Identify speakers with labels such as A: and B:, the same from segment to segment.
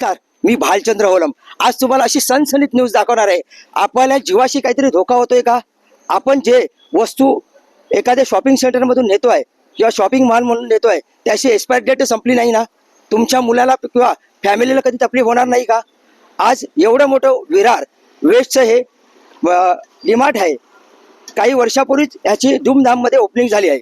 A: नमस्कार मी भालचंद्र होलम. आज तुम्हाला अशी सनसनीत न्यूज दाखवणार आहे. आपल्या जीवाशी काहीतरी धोका होतोय का? आपण जे वस्तू एखाद्या शॉपिंग सेंटरमधून नेतोय किंवा शॉपिंग मॉल म्हणून नेतोय त्याची एक्सपायर डेट संपली नाही ना? तुमच्या मुलाला किंवा फॅमिलीला कधी तकलीफ होणार नाही का? आज एवढं मोठं विरार वेस्टचं हे डिमार्ट आहे. काही वर्षापूर्वीच ह्याची धूमधाममध्ये ओपनिंग झाली आहे.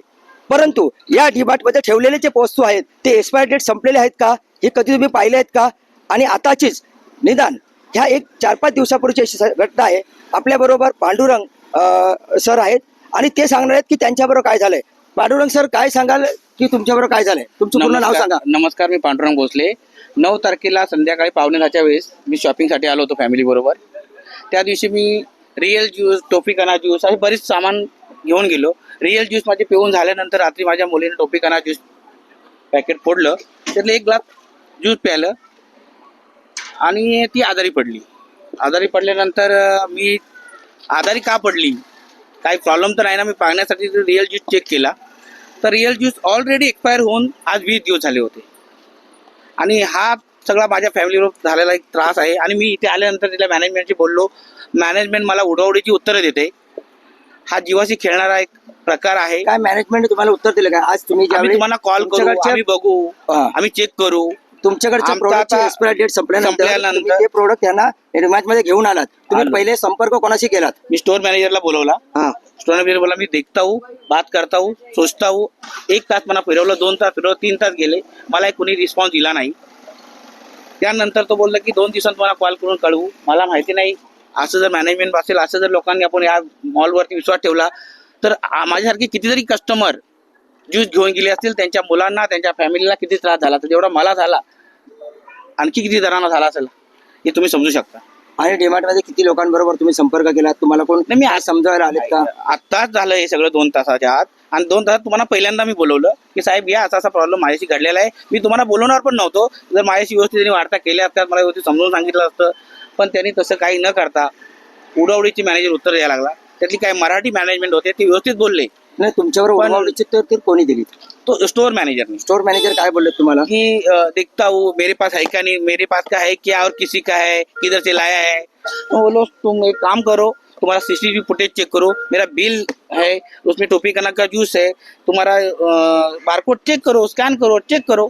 A: परंतु या डिमार्टमध्ये ठेवलेले जे वस्तू आहेत ते एक्सपायर डेट संपलेले आहेत का? हे कधी तुम्ही पाहिले आहेत का? आणि आताचीच निदान ह्या एक चार पाच दिवसापूर्वीची अशी घटना आहे. आपल्याबरोबर पांडुरंग सर आहेत आणि ते सांगणार आहेत की त्यांच्याबरोबर काय झालंय. पांडुरंग सर काय सांगाल की तुमच्याबरोबर काय झालंय? तुमचं पूर्ण नाव सांगा.
B: नमस्कार मी पांडुरंग भोसले. नऊ तारखेला संध्याकाळी पावणे दहाच्या वेळेस मी शॉपिंगसाठी आलो होतो फॅमिली बरोबर. त्या दिवशी मी रिअल ज्यूस टोपिकाना ज्यूस असे बरेच सामान घेऊन गेलो. रिअल ज्यूस माझे पिऊन झाल्यानंतर रात्री माझ्या मुलीने टोपिकाना ज्यूस पॅकेट फोडलं. त्यातलं एक ग्लास ज्यूस प्यायलं. आणि ती आजारी पडली. आजारी पडल्यानंतर मी आजारी का पडली? काही प्रॉब्लेम तर नाही ना मी पाहण्यासाठी रिअल ज्यूस चेक केला. तर रिअल ज्यूस ऑलरेडी एक्सपायर होऊन आज वीस दिवस झाले होते. आणि हा सगळा माझ्या फॅमिलीवर झालेला एक त्रास आहे. आणि मी इथे आल्यानंतर तिला मॅनेजमेंटशी बोललो. मॅनेजमेंट मला उडवडीची उत्तरं देते. हा जीवाशी खेळणारा एक प्रकार आहे.
A: काय मॅनेजमेंट तुम्हाला उत्तर दिलं का? आज तुम्ही
B: तुम्हाला कॉल करू आम्ही बघू. आम्ही चेक करू.
A: तुमच्याकडच्या
B: आमचं
A: प्रोडक्टची
B: आता
A: एक्सपायर डेट संपल्यानंतर
B: संपल्यानंतर-
A: तुम्ही ते प्रोडक्ट त्यांना मध्ये घेऊन आलात. तुम्ही
B: आलो.
A: पहिले संपर्क कोणाशी केलात?
B: मी स्टोर मॅनेजरला बोलवला.
A: हा.
B: स्टोर मॅनेजर बोला मी देखता हूँ बात करता हूँ सोचता हूँ. एक तास मला फिरवलं दोन तास फिरवलं तीन तास गेले. मला कोणी रिस्पॉन्स दिला नाही. त्यानंतर तो बोलला की दोन दिवसांत मला कॉल करून कळवू. मला माहिती नाही असं जर मॅनेजमेंट असेल असं जर लोकांनी आपण या मॉलवरती विश्वास ठेवला तर आ- माझ्यासारखे कितीतरी कस्टमर ज्यूस घेऊन गेले असतील त्यांच्या मुलांना त्यांच्या फॅमिलीला किती त्रास झाला तर जेवढा मला झाला आणखी किती जणांना झाला असेल? हे तुम्ही समजू शकता.
A: आणि डिमार्टमध्ये किती लोकांबरोबर तुम्ही संपर्क केलात? तुम्हाला कोण
B: नाही, मी
A: आज समजायला आलेत का?
B: आत्ताच झालं हे सगळं दोन तासाच्या आत. आणि दोन तासात तुम्हाला पहिल्यांदा मी बोलवलं की साहेब या असा असा प्रॉब्लेम माझ्याशी घडलेला आहे. मी तुम्हाला बोलवणार पण नव्हतो. जर माझ्याशी व्यवस्थित त्यांनी वार्ता केल्या असत्या मला व्यवस्थित समजून सांगितलं असतं. पण त्यांनी तसं काही न करता उडवडीची मॅनेजर उत्तर द्यायला लागला. त्यातली काही मराठी मॅनेजमेंट होते ते व्यवस्थित बोलले.
A: नाही तुमच्यावर
B: पण-
A: तर तर कोणी दिली?
B: तो स्टोर मॅनेजरने
A: स्टोर मॅनेजर काय बोलले तुम्हाला?
B: कि अ, देखता हूँ मेरे पास है क्या नहीं? मेरे पास का है क्या और किसी का है? किधर से लाया है? तो बोलो तुम एक काम करो तुम्हारा सीसीटीवी फुटेज चेक करो मेरा बिल है उसमें टोपी कनक का जूस है तुम्हारा बारकोड चेक करो स्कॅन करो चेक करो।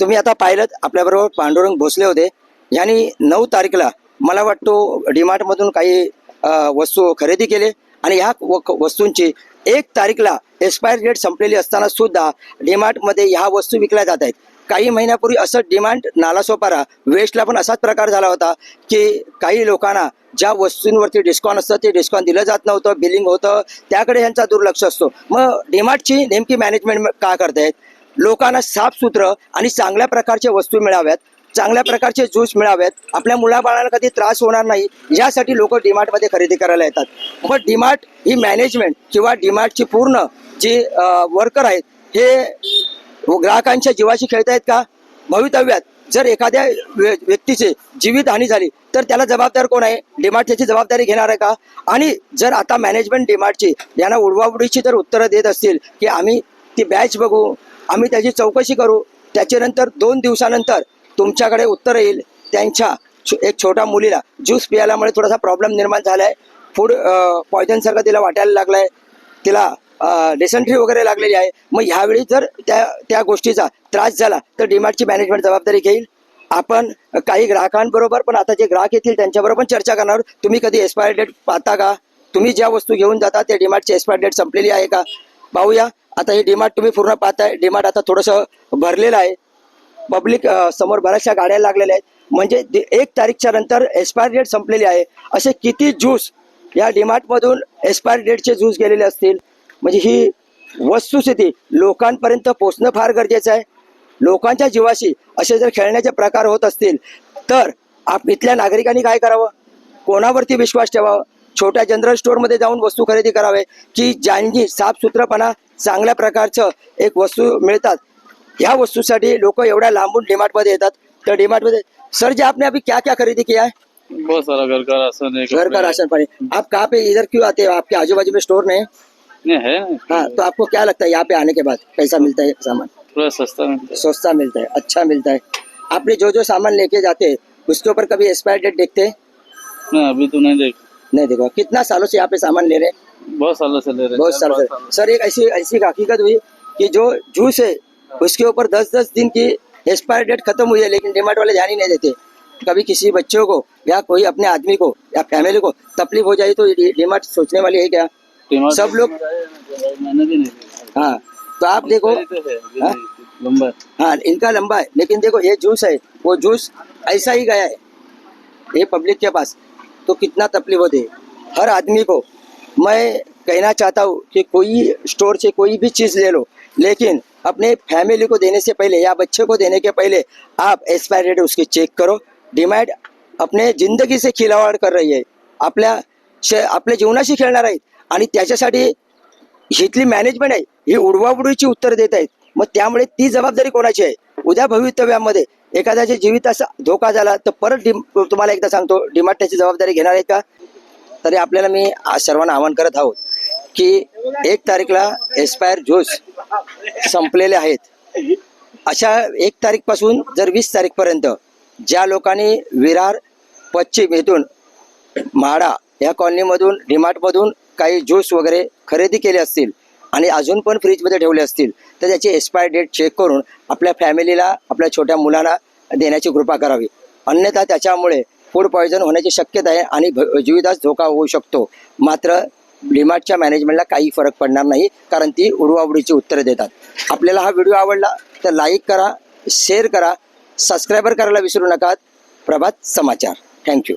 A: तुम्ही आता पाहिलं आपल्याबरोबर पांडुरंग भोसले होते. यांनी नऊ तारखेला मला वाटतो डीमार्ट मधून काही अ, वस्तू खरेदी केले. आणि ह्या वस्तूंची एक तारीखला एक्सपायर डेट संपलेली असताना सुद्धा डीमार्टमध्ये ह्या वस्तू विकल्या जात आहेत. काही महिन्यापूर्वी असं डिमांड नालासोपारा वेस्टला पण असाच प्रकार झाला होता की काही लोकांना ज्या वस्तूंवरती डिस्काउंट असतं ते डिस्काउंट दिलं जात नव्हतं बिलिंग होतं. त्याकडे यांचा दुर्लक्ष असतो. मग डिमार्टची नेमकी मॅनेजमेंट का करतायत? लोकांना साफसूत्र आणि चांगल्या प्रकारच्या वस्तू मिळाव्यात. चांगल्या प्रकारचे ज्यूस मिळावेत. आपल्या मुलाबाळाला कधी त्रास होणार नाही यासाठी लोक डीमार्टमध्ये खरेदी करायला येतात. पण डीमार्ट ही मॅनेजमेंट किंवा डीमार्टची पूर्ण जी वर्कर आहेत हे ग्राहकांच्या जीवाशी खेळत आहेत का? भवितव्यात. जर एखाद्या व्य- व्यक्तीचे जीवित हानी झाली तर त्याला जबाबदार कोण आहे? डीमार्ट त्याची जबाबदारी घेणार आहे का? आणि जर आता मॅनेजमेंट डीमार्टची यांना उडवाउडीची जर उत्तरं देत असतील की आम्ही ती बॅच बघू आम्ही त्याची चौकशी करू. त्याच्यानंतर दोन दिवसानंतर तुमच्याकडे उत्तर येईल. त्यांच्या एक छोट्या मुलीला ज्यूस पियाल्यामुळे थोडासा प्रॉब्लेम निर्माण झाला आहे फूड पॉयझनसारखं तिला वाटायला लागलं आहे तिला डिसेंट्री वगैरे लागलेली आहे. मग ह्यावेळी जर त्या त्या गोष्टीचा त्रास झाला तर डीमार्टची मॅनेजमेंट जबाबदारी घेईल. आपण काही ग्राहकांबरोबर पण आता जे ग्राहक येतील त्यांच्याबरोबर पण चर्चा करणार तुम्ही कधी एक्सपायर डेट पाहता का? तुम्ही ज्या वस्तू घेऊन जाता त्या डीमार्टची एक्सपायर डेट संपलेली आहे का? पाहूया. आता हे डीमार्ट तुम्ही पूर्ण पाहताय. डीमार्ट आता थोडंसं भरलेलं आहे. पब्लिक समोर बऱ्याचशा गाड्या लागलेल्या आहेत. म्हणजे एक तारीखच्या नंतर एक्सपायर डेट संपलेली आहे. असे किती ज्यूस या डीमार्टमधून एक्सपायर डेटचे ज्यूस गेलेले असतील? म्हणजे ही वस्तुस्थिती लोकांपर्यंत पोचणं फार गरजेचं आहे. लोकांच्या जीवाशी असे जर खेळण्याचे प्रकार होत असतील तर आप इथल्या नागरिकांनी काय करावं? कोणावरती विश्वास ठेवावा? छोट्या जनरल स्टोअरमध्ये जाऊन वस्तू खरेदी करावे की ज्यांनी साफसुथरपणा चांगल्या प्रकारचं एक वस्तू मिळतात ह्या वस्तूसाठी लोक एवढ्या लांबून डीमार्टमध्ये येतात. तर डीमार्टमध्ये सर जी आपने अभी क्या क्या खरीदी किया है?
C: बहुत सारा घर का राशन है
A: घर का राशन पानी। आप कहाँ पे इधर क्यों आते हो? आपके आजू बाजू में स्टोर नहीं है?
C: नहीं है
A: हाँ तो आपको क्या लगता है यहाँ पे आने के बाद कैसा मिलता है सामान?
C: थोड़ा सस्ता मिलता है।
A: सस्ता मिलता है अच्छा मिलता है। आपने जो जो सामान लेके जाते हैं उसके ऊपर कभी एक्सपायर डेट देखते? हैं
C: अभी तो नहीं देख।
A: नहीं देखो। कितना सालों से यहाँ पे सामान ले रहे हैं?
C: बहुत सालों से ले रहे हैं,
A: बहुत सालों से। सर एक ऐसी ऐसी हकीकत हुई कि जो जूस है उसके ऊपर दस दस दिन की एक्सपायर डेट खत्म हुई है लेकिन डिमार्ट वाले ध्यान ही नहीं देते कभी किसी बच्चों को या कोई अपने आदमी को या फैमिली को तकलीफ़ हो जाए तो डिमार्ट सोचने वाली है क्या सब लोग-। हाँ तो आप देखो
C: तो है? लंबा। हाँ
A: इनका लंबा है लेकिन देखो ये जूस है वो जूस ऐसा ही गया है ये पब्लिक के पास तो कितना तकलीफ़ होती है हर आदमी को मैं कहना चाहता हूँ कि कोई स्टोर से कोई भी चीज़ ले लो लेकिन अपने फैमिली को देने से पहले या बच्चे को देने के पहले आप एक्सपायरी डेट उसकी चेक करो। डिमांड अपने जिंदगी से खिलावाड कर रही आहे आपल्या शे आपल्या जीवनाशी खेळणार आहेत आणि त्याच्यासाठी इथली मॅनेजमेंट आहे ही उडवाउडवीची उत्तर देत आहेत. मग त्यामुळे ती जबाबदारी कोणाची आहे? उद्या भवितव्यामध्ये एखाद्याच्या जीविताचा धोका झाला तर परत डिम तुम्हाला एकदा सांगतो डिमार्ट त्याची जबाबदारी घेणार आहे का? तरी आपल्याला मी सर्वांना आवाहन करत आहोत. की एक तारीखला एक्सपायर ज्यूस संपलेले आहेत. अशा एक तारीखपासून जर वीस तारीखपर्यंत ज्या लोकांनी विरार पश्चिम येथून म्हाडा या कॉलनीमधून डिमार्टमधून काही ज्यूस वगैरे खरेदी केले असतील आणि अजून पण फ्रीजमध्ये ठेवले असतील तर त्याची एक्सपायर डेट चेक करून आपल्या फॅमिलीला आपल्या छोट्या मुलांना देण्याची कृपा करावी. अन्यथा त्याच्यामुळे फूड पॉयझन होण्याची शक्यता आहे आणि भ- जीवितास धोका होऊ शकतो. मात्र डीमार्टच्या मॅनेजमेंटला काही फरक पडणार नाही कारण ती उडवाउडीची उत्तरं देतात. आपल्याला हा व्हिडिओ आवडला तर लाईक करा शेअर करा सबस्क्रायबर करायला विसरू नका. प्रभात समाचार. थँक्यू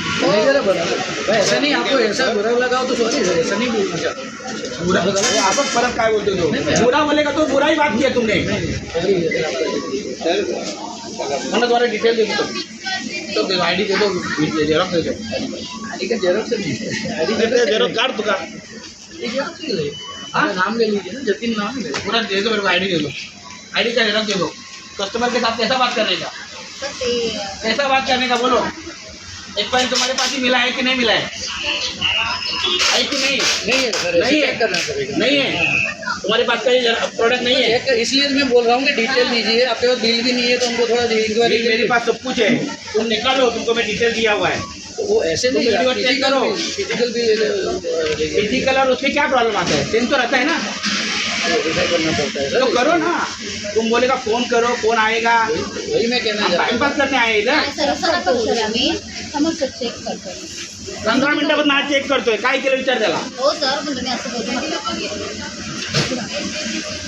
D: ऐसा नहीं आपको ऐसा बुरा लगाओ तो सॉरी ऐसा नहीं बोलना चाहता
B: बुरा अरे आपण परत काय बोलतो तो बुरा बोलेगा तो बुरा ही बात किया तुमने। तुम्हाला डिटेल देतो तो आय डी देतो झेरॉक्स देतो
D: आईडी का
B: आय डी देतो झेरॉक्स काढ तुका
D: हाँ? नाम ले लीजिए ना जतिन नाम ले
B: पूरा दे दो मेरे को आई डी दे दो। आई डी का झेरॉक्स दे दो। कस्टमर के साथ कैसा बात करने का? कैसा बात करने का बोलो। एक पॉइंट तुम्हारे पास ही मिला है कि नहीं मिला है? है कि नहीं?
D: नहीं है सर
B: नहीं है।
D: करना पड़ेगा
B: नहीं है। तुम्हारे पास का ये प्रोडक्ट नहीं है।
D: इसलिए मैं बोल रहा हूँ कि डिटेल दीजिए आपके पास बिल भी नहीं है तो हमको थोड़ा इंक्वायरी
B: मेरे मेरे पास सब कुछ है। तुम निकालो तुमको मैं डिटेल दिया हुआ है।
D: वो ऐसे नहीं
B: तो वीडियो करो।
D: फ़िज़िकल भी
B: फ़िज़िकल और उसमें क्या प्रॉब्लम आता है? सेम तो रहता है ना।
D: करना पड़ता है
B: तो करो ना। तुम बोलेगा फ़ोन करो फ़ोन आएगा।
D: वही मैं कहना
B: टाइम पास करने आए इधर।
E: समज चेक करतो
B: पंधरा मिनिटापासून चेक करतोय. काय केलं विचार त्याला?
E: हो सर पण तुम्ही असं बोलू नका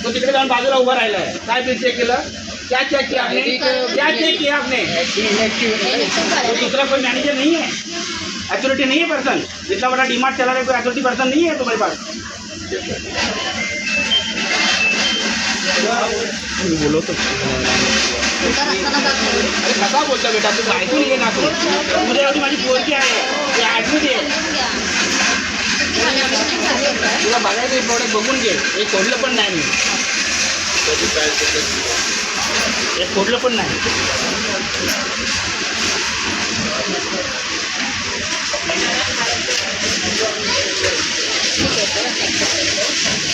B: तो तिकडे जाऊन बाजूला उभा राहिलाय. काय बिल चेक केलं? क्या चेक किया आपने क्या चेक किया आपने तो दूसरा कोई मैनेजर नहीं है अथॉरिटी नहीं है पर्सन जितना बड़ा डिमार्ट चला रहा है कोई अथॉरिटी पर्सन नहीं है तुम्हारे पास. बोलो तो अरे कसा बोलता बेटा? तू ऐकून घे ना तू. तुझ्या एवढी माझी पोरकी आहे. ती ॲडमिट आहे तुला बघायचं प्रोडक्ट बघून घे. हे खोडलं पण नाही मी. हे खोडलं पण नाही.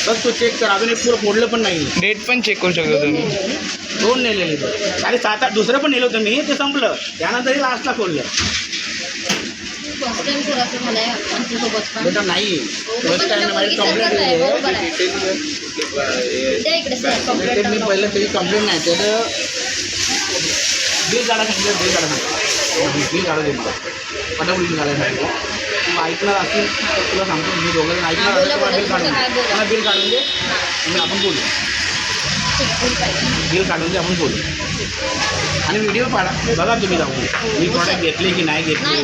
B: बस तू चेक कर. अजून एक पुरं फोडलं पण नाही.
F: डेट पण चेक करू शकतो तुम्ही.
B: दोन नेलेले अरे सात आठ दुसरं पण नेलं होतं. मी ते संपलं. त्यानंतरही लास्टला खोललं बेटा नाही.
E: हो,
B: फर्स्ट टाइम माझी कंप्लेंट
E: कंप्लेंट
B: मी पहिलं त्याची कंप्लेंट नाही. त्याचं बिल काढा सांगितलं बिल काढा सांगितलं. बिल काढा दिलं. पटापट बिल काढायला सांगितलं तू ऐकणार असेल तर तुला सांगतो मी दोघं ऐकणार
E: हा,
B: असेल
E: बोला,
B: तर मला काढून दे
E: बोला.
B: मला बिल काढून दे. मी आपण बोलू. बिल काढून दे आपण बोलू. आणि व्हिडिओ पाडा. बघा तुम्ही जाऊन. मी प्रॉडक्ट घेतले की नाही घेतले.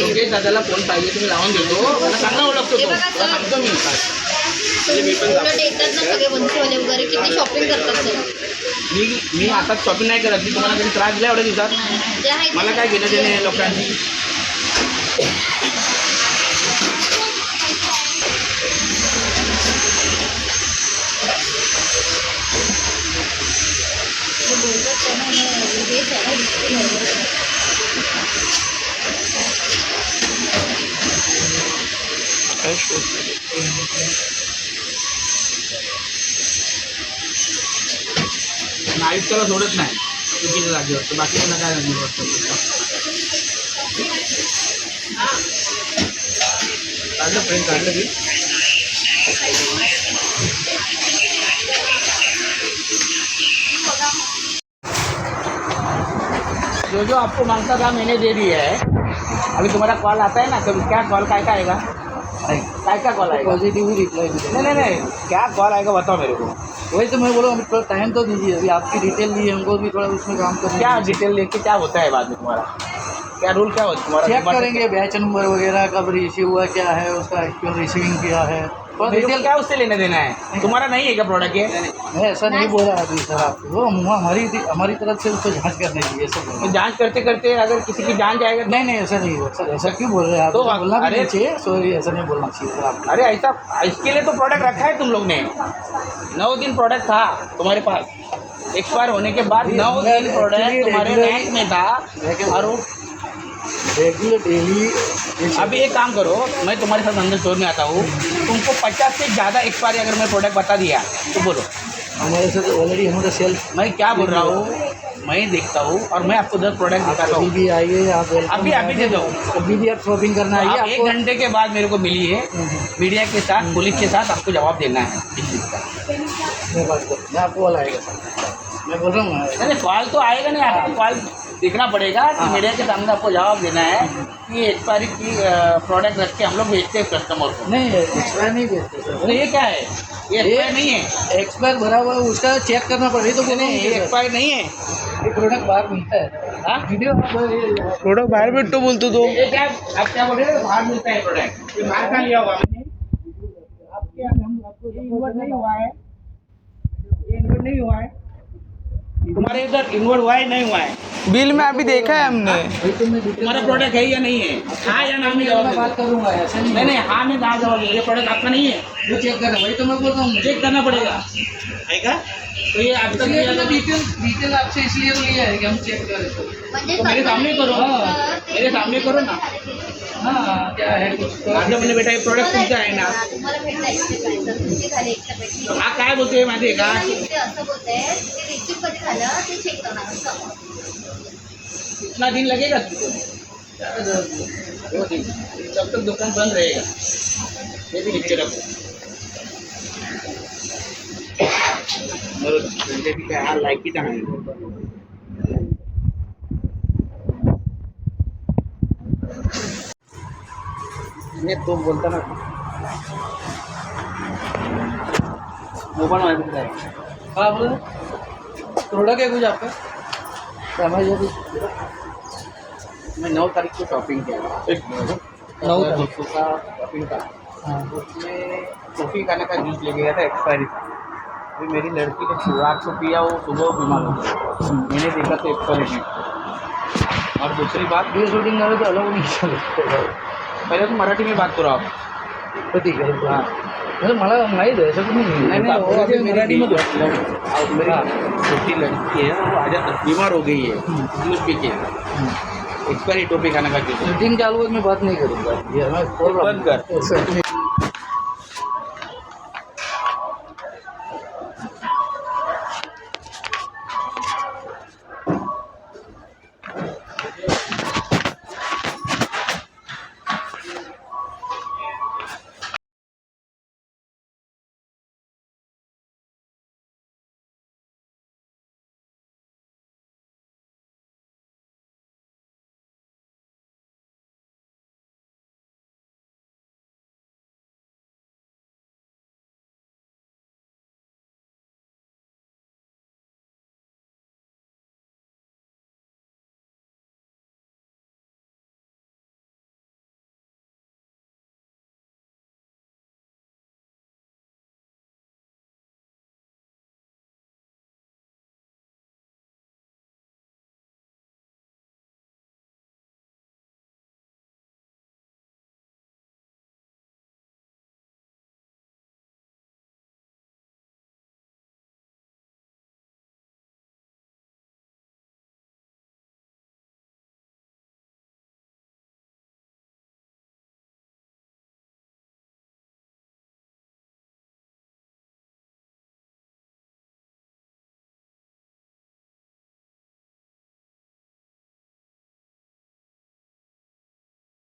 B: योगेश दादाला फोन पाहिजे तुम्ही लावून देतो. मला चांगला ओळखतो
E: हे
B: तो
E: बघा
B: तुला
E: सर.
B: सांगतो मी मी मी आता शॉपिंग नाही करत. मी तुम्हाला कधी त्रास दिला एवढ्या दिवसात? मला काय घेणं देणे आहे आणि आयुक्ताला सोडत नाही. चुकीच्या जागेवर. बाकी त्यांना काय नाही काढलं की? जो जो आपको माँगता था मैंने दे दिया है। अभी तुम्हारा कॉल आता है ना कभी क्या कॉल काय का आएगा? काय का कॉल आएगा?
D: पॉजिटिव ही रिप्लाई
B: नहीं नहीं नहीं क्या कॉल आएगा बताओ मेरे को।
D: वही तो मैं बोला थोड़ा टाइम तो दीजिए अभी आपकी डिटेल दी हमको भी थोड़ा उसमें काम करना
B: क्या डिटेल लेके क्या होता है बाद में तुम्हारा? क्या रूल क्या होता है तुम्हारा?
D: चेक करेंगे बैच नंबर वगैरह कब रिसीव हुआ क्या है उसका एक्चुअल रिसीविंग किया है।
B: मेरे को क्या उससे लेने देना है? तुम्हारा नहीं है क्या प्रोडक्ट ये?
D: मैं ऐसा नहीं बोला अभी सर आपको वो हमारी हमारी तरफ़ से उसको जाँच करने की ऐसा
B: तो जाँच करते करते अगर किसी की जान जाएगा तो
D: नहीं नहीं ऐसा नहीं हुआ। सर ऐसा क्यों बोल रहे हैं आप?
B: तो
D: बोलना भी
B: अरे-
D: नहीं चाहिए। सॉरी ऐसा नहीं बोलना चाहिए सर आपको।
B: अरे ऐसा इसके लिए तो प्रोडक्ट रखा है तुम लोग ने। नौ दिन प्रोडक्ट था तुम्हारे पास। एक्सपायर होने के बाद नौ दिन प्रोडक्ट तुम्हारे रैंक में था। और वो
D: रेगुलर डेली
B: अभी एक काम करो मैं तुम्हारे साथ अंदर स्टोर में आता हूँ। तुमको पचास से ज़्यादा एक्सपायरी अगर मैं प्रोडक्ट बता दिया तो बोलो।
D: हमारे साथ ऑलरेडी हमारा सेल्फ
B: मैं क्या बोल रहा हूँ? मैं देखता हूँ और मैं आपको दस प्रोडक्ट दिखाता हूँ।
D: भी आइए आप
B: अभी अभी दे दो।
D: कभी भी आप शॉपिंग करना आइए
B: एक घंटे के बाद मेरे को मिली है मीडिया के साथ पुलिस के साथ आपको जवाब देना है। इस चीज़ का
D: मैं आपको कॉल आएगा। मैं बोल रहा हूँ
B: कॉल तो आएगा नहीं आपको कॉल देखना पड़ेगा कि मीडिया के सामने आपको जवाब देना है कि एक्सपायरी की प्रोडक्ट रख के हम लोग बेचते हैं कस्टमर को।
D: नहीं एक्सपायर नहीं बेचते सर
B: तो ये क्या है? ये एक्सपायर नहीं है।
D: एक्सपायर भरा हुआ है उसका चेक करना पड़ेगा तो बोलो
B: ये एक्सपायर नहीं है।
D: ये प्रोडक्ट बाहर मिलता है।
B: हाँ?
D: वीडियो
B: प्रोडक्ट बाहर भेटतो तो ये क्या आप क्या बोल रहे हो? बाहर मिलता है प्रोडक्ट ये बाहर का लिया हुआ मैंने आपके यहाँ हम आपको इन्वर्ट नहीं हुआ है। ये इन्वर्ट नहीं हुआ है। तुम्हारे इधर इन्वर्ट हुआ है नहीं हुआ है।
F: बिल में अभी देखा है हमने।
B: तुम्हारा प्रोडक्ट है या नहीं है? हाँ या ना में
D: बात। करूंगा ऐसा नहीं
B: नहीं नहीं हाँ में ना जवाब दो। ये प्रोडक्ट आपका नहीं है।
D: वो चेक करना वही तो मैं बोल रहा हूँ।
B: चेक करना पड़ेगा। है का तो ये आपका
D: डिटेल डिटेल आपसे इसलिए लिया है कि हम चेक करें तो
B: मेरे सामने करो
E: ते-
B: मेरे सामने करो ना।
D: हाँ क्या है
B: माझं म्हणजे बेटा हे प्रोडक्ट तुमचं आहे ना? हा काय बोलतोय माहिती आहे का? कितना दिन लगेगा? तुमको तब तक दुकान बंद रहेगा ये भी नीचे रखो म्हणजे ती काय हा लायकीच आहे नाही तो बोलताना मोबाईल माझ्याकडे आहे
D: हाँ बोलो है कुछ आपका समझ
B: मैं नौ तारीख को शॉपिंग किया
D: नौ तारीख।
B: का शॉपिंग का
D: हाँ
B: उसमें कॉफ़ी खाने का जूस लेके गया था एक्सपायरी था अभी मेरी लड़की ने रात को पिया वो सुबह बीमार हो गया। मैंने देखा तो एक्सपायरी नहीं और दूसरी बात
D: ये शूटिंग करो तो अलग नहीं चलो
B: पहले तो मराठी में बात करो आप।
D: तो ठीक है
B: हाँ।
D: मतलब मला माहीत आहे असं तुम्ही
B: नहीं नहीं वो अभी मेरी
D: मराठी मध्ये
B: और मेरी छोटी लड़की है वो आज बीमार हो गई है। जूस पी के एक्सपायरी टोपी खाने का
D: शूटिंग चालू है मैं बात नहीं करूँगा। हूँ
B: बंद कर।